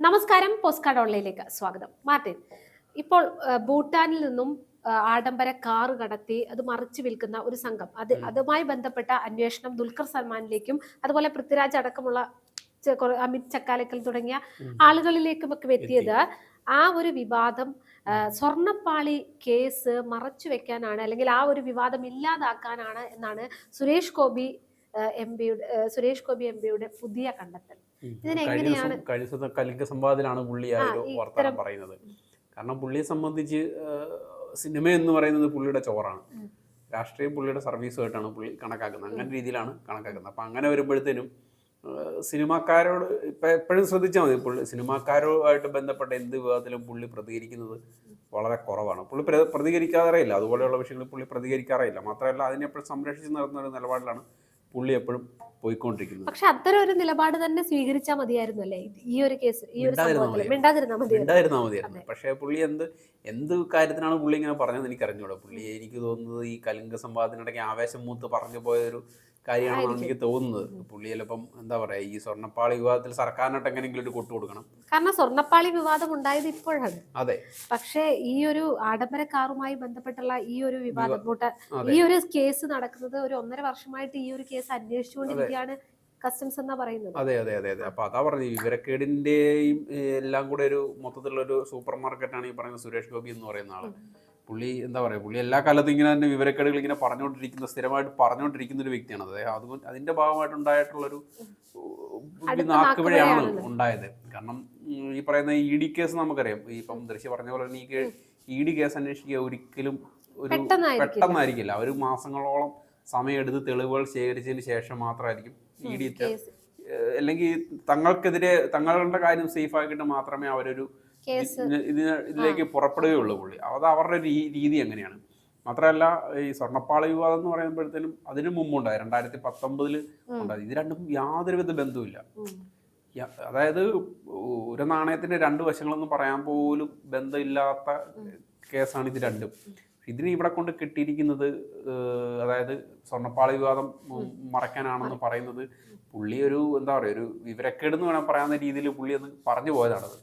നമസ്കാരം പോസ്റ്റ് ഓൺലൈനിലേക്ക് സ്വാഗതം. മാർട്ടിൻ ഇപ്പോൾ ഭൂട്ടാനിൽ നിന്നും ആഡംബര കാർ കടത്തി അത് മറിച്ചു വിൽക്കുന്ന ഒരു സംഘം. അത് അതുമായി ബന്ധപ്പെട്ട അന്വേഷണം ദുൽഖർ സൽമാനിലേക്കും അതുപോലെ പൃഥ്വിരാജ് അടക്കമുള്ള അമിത് ചക്കാലക്കൽ തുടങ്ങിയ ആളുകളിലേക്കും ഒക്കെ എത്തിയത്. ആ ഒരു വിവാദം സ്വർണപ്പാളി കേസ് മറച്ചു വെക്കാനാണ് അല്ലെങ്കിൽ ആ ഒരു വിവാദം ഇല്ലാതാക്കാനാണ് എന്നാണ് സുരേഷ് ഗോപി എം പിയുടെ സുരേഷ് ഗോപി എം പിയുടെ പുതിയ കണ്ടെത്തൽ. കഴിഞ്ഞ ദിവസം കലിംഗ സംവാദത്തിലാണ് പുള്ളി ആ ഒരു വർത്തമാനം പറയുന്നത്. കാരണം പുള്ളിയെ സംബന്ധിച്ച് സിനിമ എന്ന് പറയുന്നത് പുള്ളിയുടെ ചോറാണ്. രാഷ്ട്രീയം പുള്ളിയുടെ സർവീസുമായിട്ടാണ് പുള്ളി കണക്കാക്കുന്നത്. അങ്ങനെ രീതിയിലാണ് കണക്കാക്കുന്നത്. അപ്പം അങ്ങനെ വരുമ്പോഴത്തേനും സിനിമാക്കാരോട് ഇപ്പം എപ്പോഴും ശ്രദ്ധിച്ചാൽ മതി. പുള്ളി സിനിമാക്കാരുമായിട്ട് ബന്ധപ്പെട്ട എന്ത് വിവാദത്തിലും പുള്ളി പ്രതികരിക്കുന്നത് വളരെ കുറവാണ്. പുള്ളി പ്ര- പ്രതികരിക്കാറേ ഇല്ല അതുപോലെയുള്ള വിഷയങ്ങളിൽ പുള്ളി പ്രതികരിക്കാറേ ഇല്ല മാത്രമല്ല അതിനെ എപ്പോഴും സംരക്ഷിച്ച് നടത്തുന്ന ഒരു നിലപാടിലാണ് പുള്ളി എപ്പോഴും പോയിക്കൊണ്ടിരിക്കുന്നത്. പക്ഷെ അത്തരം ഒരു നിലപാട് തന്നെ സ്വീകരിച്ചാൽ മതിയായിരുന്നു അല്ലേ ഈ ഒരു കേസ് ഈ ഒരു മിണ്ടാതിരുന്നാ മതിയായിരുന്നു. പക്ഷേ പുള്ളി എന്ത് എന്ത് കാര്യത്തിനാണ് പുള്ളി ഇങ്ങനെ പറഞ്ഞത് എനിക്ക് അറിഞ്ഞൂടാ പുള്ളി എനിക്ക് തോന്നുന്നത് ഈ കലിംഗ സംവാദത്തിനിടയ്ക്ക് ആവേശം മൂത്ത് പറഞ്ഞു പോയ ഒരു കാര്യമാണെന്നാണ് എനിക്ക് തോന്നുന്നത്. പുള്ളി ചിലപ്പം എന്താ പറയാ ഈ സ്വർണപ്പാളി വിവാദത്തിൽ സർക്കാരിനായിട്ട് എങ്ങനെയെങ്കിലും ഒരു കൊട്ടു കൊടുക്കണം. കാരണം സ്വർണപ്പാളി വിവാദം ഉണ്ടായത് ഇപ്പോഴാണ്. അതെ. പക്ഷേ ഈ ഒരു ആഡംബര കാറുമായി ബന്ധപ്പെട്ടുള്ള ഈ ഒരു വിവാദം കൂട്ട ഈ ഒരു കേസ് നടക്കുന്നത് ഒരു ഒന്നര വർഷമായിട്ട് ഈ ഒരു കേസ് അന്വേഷിച്ചുകൊണ്ടിരിക്കുകയാണ് കസ്റ്റംസ് എന്നാ പറയുന്നത്. അതെ അതെ അതെ അതെ. അപ്പൊ അതാ പറഞ്ഞു വിവരക്കേടിന്റെയും എല്ലാം കൂടെ ഒരു മൊത്തത്തിലുള്ള ഒരു സൂപ്പർ ആണ് ഈ പറയുന്ന സുരേഷ് ഗോപി എന്ന് പറയുന്ന ആൾ. പുള്ളി എന്താ പറയുക പുള്ളി എല്ലാ കാലത്തും ഇങ്ങനെ തന്നെ വിവരക്കേടുകൾ ഇങ്ങനെ പറഞ്ഞുകൊണ്ടിരിക്കുന്ന സ്ഥിരമായിട്ട് പറഞ്ഞുകൊണ്ടിരിക്കുന്ന ഒരു വ്യക്തിയാണ് അദ്ദേഹം. അതുകൊണ്ട് അതിന്റെ ഭാഗമായിട്ടുണ്ടായിട്ടുള്ളൊരു നാക്കുപിഴയാണ്. ഉണ്ടായത്. കാരണം ഈ പറയുന്ന ഇ ഡി കേസ് നമുക്കറിയാം. ഇപ്പം ദൃശ്യ പറഞ്ഞ പോലെ തന്നെ ഈ ഇ ഡി കേസ് അന്വേഷിക്കുക ഒരിക്കലും ഒരു പെട്ടെന്നായിരിക്കില്ല. ഒരു മാസങ്ങളോളം സമയമെടുത്ത് തെളിവുകൾ ശേഖരിച്ചതിന് ശേഷം മാത്രമായിരിക്കും ഇ ഡി അല്ലെങ്കിൽ തങ്ങൾക്കെതിരെ തങ്ങളുടെ കാര്യം സേഫ് ആക്കിയിട്ട് മാത്രമേ അവരൊരു ഇതിലേക്ക് പുറപ്പെടുകയുള്ളൂ പുള്ളി. അത് അവരുടെ രീതി എങ്ങനെയാണ്? മാത്രമല്ല ഈ സ്വർണപ്പാള വിവാദം എന്ന് പറയുമ്പോഴത്തേനും അതിനു മുമ്പുണ്ടായി. രണ്ടായിരത്തി പത്തൊമ്പതിൽ ഉണ്ടായി. ഇത് രണ്ടും യാതൊരുവിധ ബന്ധവുമില്ല. ഉം. അതായത് ഒരു നാണയത്തിന്റെ രണ്ട് വശങ്ങളെന്ന് പറയാൻ പോലും ബന്ധമില്ലാത്ത കേസാണ് ഇത് രണ്ടും. ഇതിന് ഇവിടെ കൊണ്ട് കിട്ടിയിരിക്കുന്നത് അതായത് സ്വർണപ്പാള വിവാദം മറയ്ക്കാനാണെന്ന് പറയുന്നത് പുള്ളി ഒരു എന്താ പറയുക ഒരു വിവരക്കേട് എന്ന് വേണം പറയാവുന്ന രീതിയിൽ പുള്ളി അത് പറഞ്ഞു പോയതാണത്.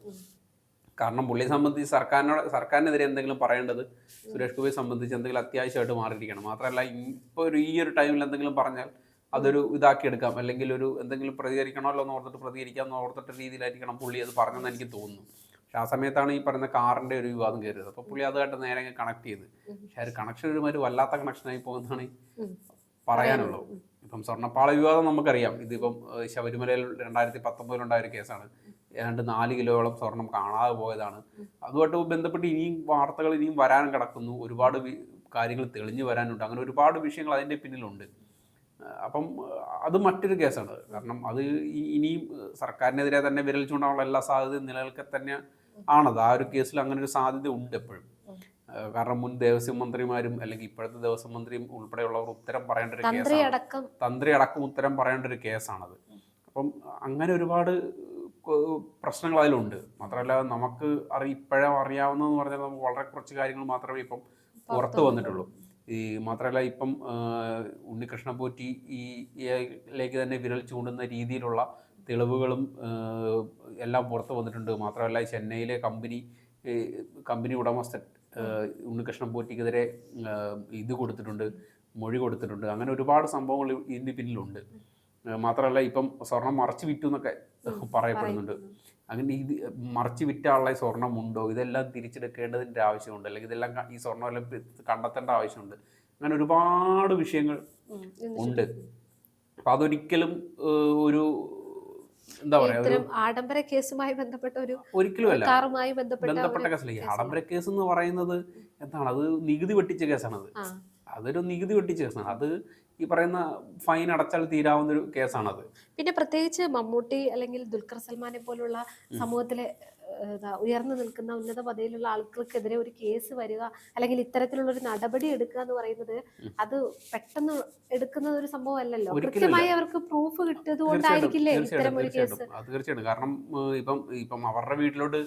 കാരണം പുള്ളിയെ സംബന്ധിച്ച് സർക്കാരിനോട് സർക്കാരിനെതിരെ എന്തെങ്കിലും പറയേണ്ടത് സുരേഷ് ഗോപിയെ സംബന്ധിച്ച് എന്തെങ്കിലും അത്യാവശ്യമായിട്ട് മാറിയിരിക്കണം. മാത്രമല്ല ഇപ്പോൾ ഒരു ഈ ഒരു ടൈമിൽ എന്തെങ്കിലും പറഞ്ഞാൽ അതൊരു ഇതാക്കി എടുക്കാം അല്ലെങ്കിൽ ഒരു എന്തെങ്കിലും പ്രതികരിക്കണമല്ലോ എന്ന് ഓർത്തിട്ട് പ്രതികരിക്കാം എന്ന് ഓർത്തിട്ട് രീതിയിലായിരിക്കണം പുള്ളി അത് പറഞ്ഞെന്ന് എനിക്ക് തോന്നുന്നു. പക്ഷെ ആ സമയത്താണ് ഈ പറയുന്ന കാറിന്റെ ഒരു വിവാദം കയറിയത് അപ്പോൾ പുള്ളി അതുമായിട്ട് നേരെ കണക്ട് ചെയ്ത്. പക്ഷെ ആ ഒരു കണക്ഷൻ ഒരുമാതിരി വല്ലാത്ത കണക്ഷനായി പോകുന്നതാണ്. പറയാനുള്ളത്. ഇപ്പം സ്വർണപ്പാള വിവാദം നമുക്കറിയാം. ഇതിപ്പം ശബരിമലയിൽ രണ്ടായിരത്തി പത്തൊമ്പതിലുണ്ടായ ഒരു കേസാണ്. ഏതാണ്ട് നാല് കിലോയോളം സ്വർണം കാണാതെ പോയതാണ്. അതുമായിട്ട് ബന്ധപ്പെട്ട് ഇനിയും വാർത്തകൾ ഇനിയും വരാൻ കിടക്കുന്നു. ഒരുപാട് കാര്യങ്ങൾ തെളിഞ്ഞു വരാനുണ്ട്. അങ്ങനെ ഒരുപാട് വിഷയങ്ങൾ അതിന്റെ പിന്നിലുണ്ട്. അപ്പം അത് മറ്റൊരു കേസാണ്. കാരണം അത് ഇനിയും സർക്കാരിനെതിരെ തന്നെ വിരൽ ചൂണ്ടാനുള്ള എല്ലാ സാധ്യതയും നിലനിൽക്കെ തന്നെ ആണത്. ആ ഒരു കേസിൽ അങ്ങനെ ഒരു സാധ്യത ഉണ്ട് എപ്പോഴും. കാരണം മുൻ ദേവസ്വം മന്ത്രിമാരും അല്ലെങ്കിൽ ഇപ്പോഴത്തെ ദേവസ്വം മന്ത്രിയും ഉൾപ്പെടെയുള്ളവർ ഉത്തരം പറയേണ്ട ഒരു തന്ത്രി കേസാണ്. അടക്കം. തന്ത്രി അടക്കം ഉത്തരം പറയേണ്ട ഒരു കേസാണത്. അപ്പം അങ്ങനെ ഒരുപാട് പ്രശ്നങ്ങൾ അതിലുണ്ട് മാത്രമല്ല നമുക്ക് അറി ഇപ്പോഴും അറിയാവുന്നതെന്ന് പറഞ്ഞാൽ നമുക്ക് വളരെ കുറച്ച് കാര്യങ്ങൾ മാത്രമേ ഇപ്പം പുറത്ത് വന്നിട്ടുള്ളൂ. ഈ മാത്രമല്ല ഇപ്പം ഉണ്ണികൃഷ്ണ പോറ്റി ഈ ലേക്ക് തന്നെ വിരൽ ചൂണ്ടുന്ന രീതിയിലുള്ള തെളിവുകളും എല്ലാം പുറത്ത് വന്നിട്ടുണ്ട്. മാത്രമല്ല ചെന്നൈയിലെ കമ്പനി കമ്പനി ഉടമസ്ഥൻ ഉണ്ണികൃഷ്ണൻ പോറ്റിക്കെതിരെ ഇത് കൊടുത്തിട്ടുണ്ട് മൊഴി കൊടുത്തിട്ടുണ്ട്. അങ്ങനെ ഒരുപാട് സംഭവങ്ങൾ ഇതിന് പിന്നിലുണ്ട്. മാത്രമല്ല ഇപ്പം സ്വർണം മറച്ചു വിറ്റു എന്നൊക്കെ പറയപ്പെടുന്നുണ്ട്. അങ്ങനെ ഇത് മറച്ചു വിറ്റ ആളെ സ്വർണം ഉണ്ടോ ഇതെല്ലാം തിരിച്ചെടുക്കേണ്ടതിന്റെ ആവശ്യമുണ്ട്. അല്ലെങ്കിൽ ഇതെല്ലാം ഈ സ്വർണമെല്ലാം കണ്ടെത്തേണ്ട ആവശ്യമുണ്ട്. അങ്ങനെ ഒരുപാട് വിഷയങ്ങൾ ഉണ്ട്. അപ്പം അതൊരിക്കലും ഒരു എന്താ പറയാ ആഡംബര കേസുമായി ബന്ധപ്പെട്ട ഒരു ഒരിക്കലും കാറുമായി ബന്ധപ്പെട്ട ബന്ധപ്പെട്ട കേസല്ല. ആഡംബര കേസ് എന്ന് പറയുന്നത് എന്താണ്? അത് നികുതി വെട്ടിച്ച കേസാണത്. അതൊരു നികുതി വെട്ടിച്ച കേസാണ്. അത് ഈ പറയുന്ന ഫൈൻ അടച്ചാൽ തീരാവുന്ന ഒരു കേസാണത്. പിന്നെ പ്രത്യേകിച്ച് മമ്മൂട്ടി അല്ലെങ്കിൽ ദുൽഖർ സൽമാനെ പോലുള്ള സമൂഹത്തിലെ ഉയർന്നു നിൽക്കുന്ന ഉന്നത പദവിയിലുള്ള ആളുകൾക്കെതിരെ ഒരു കേസ് വരിക അല്ലെങ്കിൽ ഇത്തരത്തിലുള്ള ഒരു നടപടി എടുക്കുക എന്ന് പറയുന്നത് അത് പെട്ടെന്ന് എടുക്കുന്ന ഒരു സംഭവം അല്ലല്ലോ കൃത്യമായി അവർക്ക് പ്രൂഫ് കിട്ടിയത് കൊണ്ടായിരിക്കില്ലേ ഇത്തരം ഒരു കേസ്? തീർച്ചയായിട്ടും. കാരണം ഇപ്പം ഇപ്പം അവരുടെ വീട്ടിലോട്ട്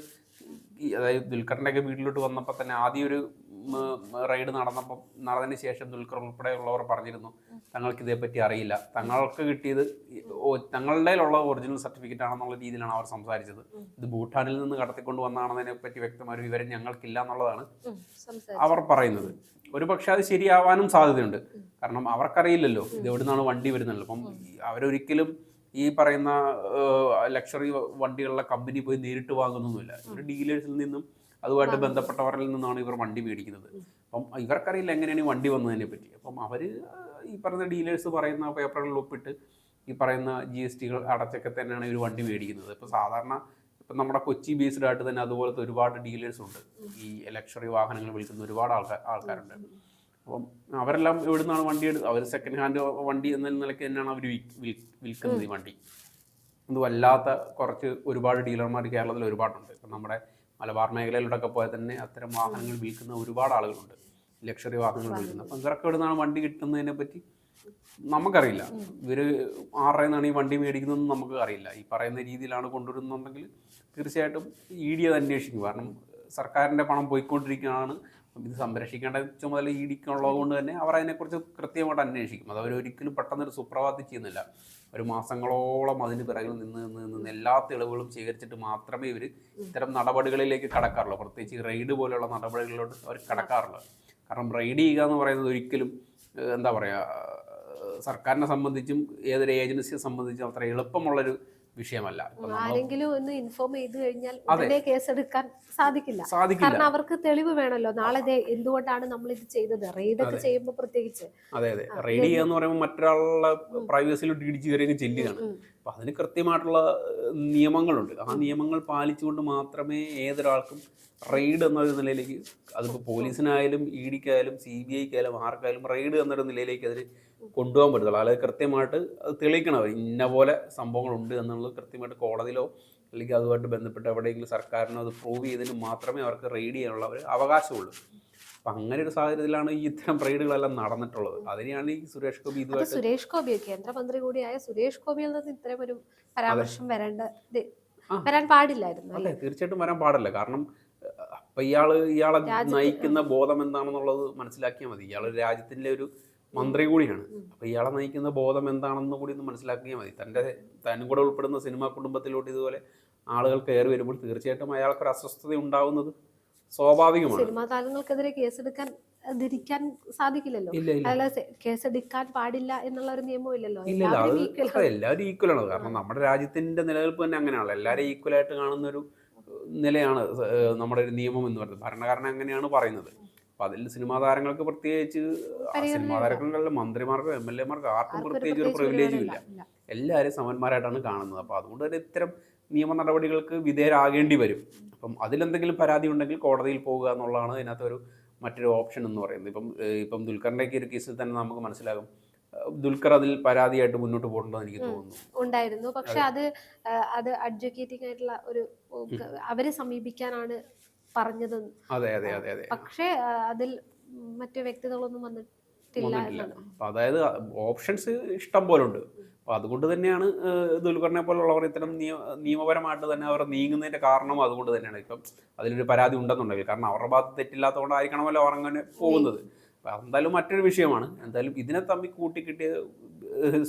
അതായത് ദുൽഖറിന്റെ ഒക്കെ വീട്ടിലോട്ട് വന്നപ്പോൾ തന്നെ ആദ്യം ഒരു റൈഡ് നടന്നപ്പോൾ നടന്നതിന് ശേഷം ദുൽഖർ ഉൾപ്പെടെയുള്ളവർ പറഞ്ഞിരുന്നു തങ്ങൾക്ക് ഇതേപ്പറ്റി അറിയില്ല. തങ്ങൾക്ക് കിട്ടിയത് തങ്ങളുടെ ഉള്ള ഒറിജിനൽ സർട്ടിഫിക്കറ്റ് ആണെന്നുള്ള രീതിയിലാണ് അവർ സംസാരിച്ചത്. ഇത് ഭൂട്ടാനിൽ നിന്ന് കടത്തിക്കൊണ്ട് വന്നാണെന്നതിനെ പറ്റി വ്യക്തമായ ഒരു വിവരം ഞങ്ങൾക്കില്ല എന്നുള്ളതാണ് അവർ പറയുന്നത്. ഒരു പക്ഷെ അത് ശരിയാവാനും സാധ്യതയുണ്ട്. കാരണം അവർക്കറിയില്ലല്ലോ ഇത് എവിടെ നിന്നാണ് വണ്ടി വരുന്നുള്ളത് അപ്പം അവരൊരിക്കലും ഈ പറയുന്ന ലക്ഷറി വണ്ടികളുടെ കമ്പനി പോയി നേരിട്ട് വാങ്ങുന്നൊന്നുമില്ല. ഒരു ഡീലേഴ്സിൽ നിന്നും അതുമായിട്ട് ബന്ധപ്പെട്ടവരിൽ നിന്നാണ് ഇവർ വണ്ടി മേടിക്കുന്നത്. അപ്പം ഇവർക്കറിയില്ല എങ്ങനെയാണ് ഈ വണ്ടി വന്നതിനെ പറ്റി. അപ്പം അവർ ഈ പറയുന്ന ഡീലേഴ്സ് പറയുന്ന പേപ്പറുകളിൽ ഒപ്പിട്ട് ഈ പറയുന്ന ജി എസ് ടികൾ അടച്ചൊക്കെ തന്നെയാണ് ഇവർ വണ്ടി മേടിക്കുന്നത്. ഇപ്പോൾ സാധാരണ ഇപ്പം നമ്മുടെ കൊച്ചി ബേസ്ഡ് ആയിട്ട് തന്നെ അതുപോലത്തെ ഒരുപാട് ഡീലേഴ്സ് ഉണ്ട്. ഈ ലക്ഷറി വാഹനങ്ങൾ വിൽക്കുന്ന ഒരുപാട് ആൾക്കാർ ആൾക്കാരുണ്ട്. അപ്പം അവരെല്ലാം എവിടുന്നാണ് വണ്ടി എടുത്ത് അവർ സെക്കൻഡ് ഹാൻഡ് വണ്ടി എന്ന നിലയ്ക്ക് തന്നെയാണ് അവർ വിൽക്കുന്നത് ഈ വണ്ടി. ഇത് വല്ലാത്ത കുറച്ച് ഒരുപാട് ഡീലർമാർ കേരളത്തിൽ ഒരുപാടുണ്ട്. ഇപ്പം നമ്മുടെ മലബാർ മേഖലയിലൂടെയൊക്കെ പോയാൽ തന്നെ അത്തരം വാഹനങ്ങൾ വിൽക്കുന്ന ഒരുപാട് ആളുകളുണ്ട്. ലക്ഷറി വാഹനങ്ങൾ വിൽക്കുന്നത് അപ്പം ഇവരൊക്കെ എവിടുന്നാണ് വണ്ടി കിട്ടുന്നതിനെ പറ്റി നമുക്കറിയില്ല. ഇവർ ആരുടെ നിന്നാണ് ഈ വണ്ടി മേടിക്കുന്നതെന്ന് നമുക്ക് അറിയില്ല. ഈ പറയുന്ന രീതിയിലാണ് കൊണ്ടുവരുന്നുണ്ടെങ്കിൽ തീർച്ചയായിട്ടും ഇ ഡി അത് അന്വേഷിക്കും. കാരണം സർക്കാരിന്റെ പണം പോയിക്കൊണ്ടിരിക്കുകയാണ്. ഇത് സംരക്ഷിക്കേണ്ട ചുമതല ഇ ഡിക്കുള്ളത് കൊണ്ട് തന്നെ അവർ അതിനെക്കുറിച്ച് കൃത്യമായിട്ട് അന്വേഷിക്കും. അത് അവരൊരിക്കലും പെട്ടെന്നൊരു സുപ്രഭാതത്തിൽ ചെയ്യുന്നില്ല. ഒരു മാസങ്ങളോളം അതിന് പിറകിൽ നിന്ന് നിന്ന് നിന്ന് എല്ലാ തെളിവുകളും ശേഖരിച്ചിട്ട് മാത്രമേ ഇവർ ഇത്തരം നടപടികളിലേക്ക് കടക്കാറുള്ളൂ. പ്രത്യേകിച്ച് റെയ്ഡ് പോലെയുള്ള നടപടികളിലോട്ട് അവർ കടക്കാറുള്ളൂ. കാരണം റെയ്ഡ് ചെയ്യുക എന്ന് പറയുന്നത് ഒരിക്കലും എന്താ പറയുക സർക്കാരിനെ സംബന്ധിച്ചും ഏതൊരു ഏജൻസിയെ സംബന്ധിച്ചും അത്ര എളുപ്പമുള്ളൊരു വിഷയമല്ല. ആരെങ്കിലും ഒന്ന് ഇൻഫോം ചെയ്തു കഴിഞ്ഞാൽ ഉടനെ കേസെടുക്കാൻ സാധിക്കില്ല. കാരണം അവർക്ക് തെളിവ് വേണമല്ലോ നാളെ എന്തുകൊണ്ടാണ് നമ്മൾ ഇത് ചെയ്തത്? റെയ്ഡ് ഒക്കെ ചെയ്യുമ്പോൾ പ്രത്യേകിച്ച്. അതെ അതെ. റെയ്ഡ് ചെയ്യുക എന്ന് പറയുമ്പോൾ മറ്റൊരാളുടെ പ്രൈവസിയിലോട്ട് ഇടിച്ചു കയറിയൊക്കെ ചെല്ലുകയാണ്. അപ്പൊ അതിന് കൃത്യമായിട്ടുള്ള നിയമങ്ങളുണ്ട്. ആ നിയമങ്ങൾ പാലിച്ചുകൊണ്ട് മാത്രമേ ഏതൊരാൾക്കും റെയ്ഡ് എന്നൊരു നിലയിലേക്ക് അതിപ്പോൾ പോലീസിനായാലും ഇ ഡിക്കായാലും സി ബി ഐക്കായാലും ആർക്കായാലും റെയ്ഡ് എന്നൊരു നിലയിലേക്ക് അതിന് കൊണ്ടുപോകാൻ പറ്റത്തുള്ളൂ. അതായത് കൃത്യമായിട്ട് അത് തെളിയിക്കണം. അവർ ഇന്ന പോലെ സംഭവങ്ങളുണ്ട് എന്നുള്ളത് കൃത്യമായിട്ട് കോടതിയിലോ അല്ലെങ്കിൽ അതുമായിട്ട് ബന്ധപ്പെട്ട് എവിടെയെങ്കിലും സർക്കാരിനോ അത് പ്രൂവ് ചെയ്തതിന് മാത്രമേ അവർക്ക് റെയ്ഡ് ചെയ്യാനുള്ള ഒരു അവകാശമുള്ളൂ. അപ്പം അങ്ങനെ ഒരു സാഹചര്യത്തിലാണ് ഈ ഇത്തരം റെയ്ഡുകളെല്ലാം നടന്നിട്ടുള്ളത്. അതിനെയാണ് ഈ സുരേഷ് ഗോപി ഇതുമായിട്ട് സുരേഷ് ഗോപി കേന്ദ്രമന്ത്രി കൂടിയായ സുരേഷ് ഗോപിയിൽ നിന്ന് ഇത്തരം ഒരു പരാമർശം വരേണ്ട വരാൻ പാടില്ലായിരുന്നു അല്ലേ? തീർച്ചയായിട്ടും വരാൻ പാടില്ല. കാരണം അപ്പൊ ഇയാൾ ഇയാളെ നയിക്കുന്ന ബോധം എന്താണെന്നുള്ളത് മനസ്സിലാക്കിയാൽ മതി. ഇയാൾ രാജ്യത്തിന്റെ ഒരു മന്ത്രി കൂടിയാണ് അപ്പൊ ഇയാളെ നയിക്കുന്ന ബോധം എന്താണെന്ന് കൂടി ഒന്ന് മനസ്സിലാക്കിയാൽ മതി. തന്റെ തനും കൂടെ ഉൾപ്പെടുന്ന സിനിമാ കുടുംബത്തിലോട്ട് ഇതുപോലെ ആളുകൾ കയറി വരുമ്പോൾ തീർച്ചയായിട്ടും അയാൾക്കൊരു അസ്വസ്ഥത ഉണ്ടാവുന്നത് സ്വാഭാവികമാണ്. സിനിമാ താരങ്ങൾക്കെതിരെ കേസെടുക്കാൻ ധരിക്കാൻ സാധിക്കില്ലല്ലോ? കേസെടുക്കാൻ പാടില്ല എന്നുള്ള ഒരു നിയമവും ഇല്ലല്ലോ? എല്ലാവരും ഈക്വൽ ആണ്. കാരണം നമ്മുടെ രാജ്യത്തിന്റെ നിലനിൽപ്പ് തന്നെ അങ്ങനെയാണല്ലോ. എല്ലാവരും ഈക്വൽ ആയിട്ട് കാണുന്ന ഒരു നിലയാണ് നമ്മുടെ ഒരു നിയമം എന്ന് പറയുന്നത്. ഭരണഘടന അങ്ങനെയാണ് പറയുന്നത്. അപ്പൊ അതിൽ സിനിമാ താരങ്ങൾക്ക് പ്രത്യേകിച്ച് സിനിമാ താരങ്ങൾക്കല്ല മന്ത്രിമാർക്കോ എം എൽ എമാർക്കോ ആർക്കും ആർക്കും പ്രത്യേകിച്ച് ഒരു പ്രിവിലേജും ഇല്ല. എല്ലാവരും സമന്മാരായിട്ടാണ് കാണുന്നത്. അപ്പോൾ അതുകൊണ്ട് തന്നെ ഇത്തരം നിയമ നടപടികൾക്ക് വിധേയരാകേണ്ടി വരും. അപ്പം അതിലെന്തെങ്കിലും പരാതി ഉണ്ടെങ്കിൽ കോടതിയിൽ പോകുക എന്നുള്ളതാണ് ഇതിനകത്തൊരു മറ്റൊരു ഓപ്ഷൻ എന്ന് പറയുന്നത്. ഇപ്പം ഇപ്പം ദുൽഖറിന്റെയൊക്കെ ഒരു കേസിൽ തന്നെ നമുക്ക് മനസ്സിലാകും. ദുൽഖർ അതിൽ പരാതിയായിട്ട് മുന്നോട്ട് പോകേണ്ടതെന്ന് എനിക്ക് തോന്നുന്നു. ഉണ്ടായിരുന്നു. പക്ഷെ അത്. അത് അഡ്വക്കേറ്റിംഗ് ആയിട്ടുള്ള ഒരു അവരെ സമീപിക്കാനാണ് പറഞ്ഞത്. അതെ അതെ അതെ അതെ. പക്ഷേ അതിൽ മറ്റു വ്യക്തികളൊന്നും വന്നിട്ടില്ല അതായത് ഓപ്ഷൻസ് ഇഷ്ടം പോലെ ഉണ്ട്. അപ്പോൾ അതുകൊണ്ട് തന്നെയാണ് ദുൽഖറിനെ പോലുള്ളവർ ഇത്തരം നിയ നിയമപരമായിട്ട് തന്നെ അവർ നീങ്ങുന്നതിന്റെ കാരണം അതുകൊണ്ട് തന്നെയാണ്. ഇപ്പം അതിലൊരു പരാതി ഉണ്ടെന്നുണ്ടെങ്കിൽ കാരണം അവരുടെ ഭാഗത്ത് തെറ്റില്ലാത്തതുകൊണ്ടായിരിക്കണമല്ലോ അവർ അങ്ങനെ പോകുന്നത്. എന്തായാലും മറ്റൊരു വിഷയമാണ്. എന്തായാലും ഇതിനെ തമ്മിൽ കൂട്ടിക്കിട്ടിയ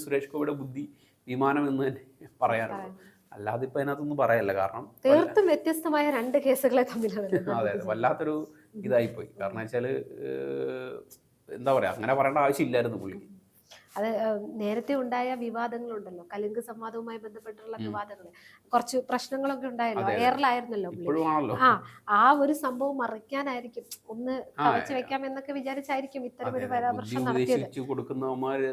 സുരേഷ് ഗോപിയുടെ ബുദ്ധി വിമാനം എന്ന് തന്നെ പറയാറുള്ളൂ അല്ലാതെ ഇപ്പൊ അതിനകത്തൊന്നും പറയല്ല. കാരണം തീർത്തും വ്യത്യസ്തമായ രണ്ട് കേസുകളെ തമ്മിലാണ് അതെ അതെ. വല്ലാത്തൊരു ഇതായി പോയി. കാരണം വെച്ചാൽ എന്താ പറയാ അങ്ങനെ പറയേണ്ട ആവശ്യമില്ലായിരുന്നു പുള്ളി. അത് നേരത്തെ ഉണ്ടായ വിവാദങ്ങളുണ്ടല്ലോ. കലിംഗ സംവാദവുമായി ബന്ധപ്പെട്ടുള്ള വിവാദങ്ങൾ കുറച്ച് പ്രശ്നങ്ങളൊക്കെ ഉണ്ടായല്ലോ. എയറിലായിരുന്നല്ലോ ആ ആ ഒരു സംഭവം മറിക്കാനായിരിക്കും ഒന്ന് കവച്ചു വെക്കാം എന്നൊക്കെ വിചാരിച്ചായിരിക്കും ഇത്തരം ഒരു പരാമർശം നടത്തിയത്. കൊടുക്കുന്നവന്മാര്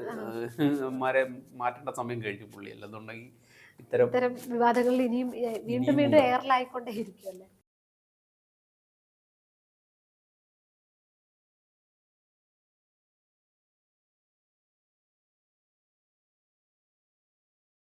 മാരെ മാറ്റേണ്ട സമയം കഴിഞ്ഞു പുള്ളി. അല്ലെന്നുണ്ടെങ്കിൽ ഇത്തരം വിവാദങ്ങളിൽ ഇനിയും വീണ്ടും വീണ്ടും എയറിലായിക്കൊണ്ടേ ഇരിക്കുമല്ലേ